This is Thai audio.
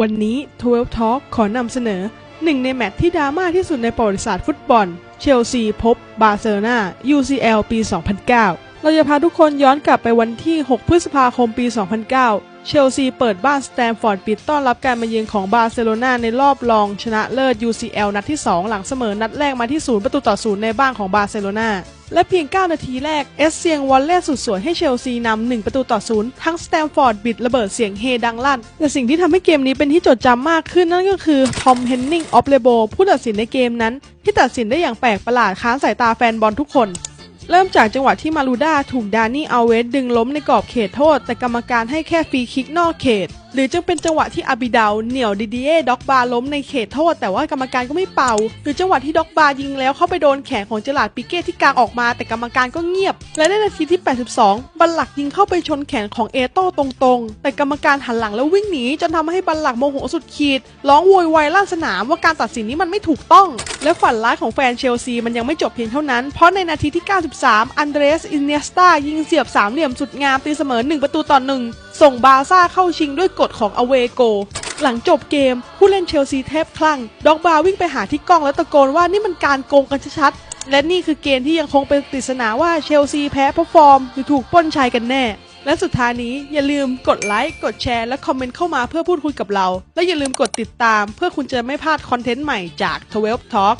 วันนี้ 12 Talk ขอนำเสนอหนึ่งในแมตช์ที่ดราม่าที่สุดในประวัติศาสตร์ฟุตบอล เชลซีพบบาร์เซโลนา UCL ปี 2009 เราจะพาทุกคนย้อนกลับไปวันที่ 6 พฤษภาคมปี 2009 เชลซีเปิดบ้านสแตมฟอร์ดปิดต้อนรับการมาเยือนของบาร์เซโลนาในรอบรองชนะเลิศ UCL นัดที่ 2 หลังเสมอนัดแรกมาที่ 0 ประตูต่อ 0 ในบ้านของบาร์เซโลนา และเพียง 9 นาทีแรก เอสเซียงวอลเล่สุดสวยให้เชลซีนำ1ประตูต่อ0ทั้งสแตมฟอร์ดบิดระเบิดเสียงเฮดังลั่น แต่สิ่งที่ทำให้เกมนี้เป็นที่จดจำมากขึ้นนั่นก็คือทอมเฮนนิงออฟเลโบผู้ตัดสินในเกมนั้น ที่ตัดสินได้อย่างแปลกประหลาดค้านสายตาแฟนบอลทุกคน เริ่มจากจังหวะที่มารูด้าถูกดานี่อัลเวสดึงล้มในกรอบเขตโทษ แต่กรรมการให้แค่ฟรีคิกนอกเขต หรือจะเป็นจังหวะที่อาบิดาวเหนี่ยวดิดิเอด็อกบาล้มในเขตโทษ แต่ว่ากรรมการก็ไม่เป่า หรือจังหวะที่ด็อกบายิงแล้วเข้าไปโดนแขนของเจลาร์ดปิเก้ที่กางออกมา แต่กรรมการก็เงียบ และในนาทีที่ 82 บัลลักยิงเข้าไปชนแขนของเอโต้ตรงๆ แต่กรรมการหันหลังแล้ววิ่งหนีจนทำให้บัลลักโมโหสุดขีดร้องโวยวายลั่นสนามว่าการตัดสินนี้มันไม่ถูกต้อง และฝันร้ายของแฟนเชลซีมันยังไม่จบเพียงเท่านั้นเพราะในนาทีที่93อันเดรส อินเนสตายิงเสียบสามเหลี่ยมสุดงามตีเสมอ 1 ประตูต่อหนึ่งส่งบาซ่าเข้าชิงด้วยกฎของอเวโก หลังจบเกม ผู้เล่นเชลซีแทบคลั่ง ด็อกบาวิ่งไปหาที่กล้องแล้วตะโกนว่านี่มันการโกงกันชัดๆ และนี่คือเกมที่ยังคงเป็นปริศนาว่าเชลซีแพ้เพราะฟอร์มหรือถูกป้นชัยกันแน่และสุดท้ายนี้อย่าลืมกดไลค์ กดแชร์ และคอมเมนต์เข้ามาเพื่อพูดคุยกับเรา และอย่าลืมกดติดตามเพื่อคุณจะไม่พลาดคอนเทนต์ใหม่จาก 12 Talk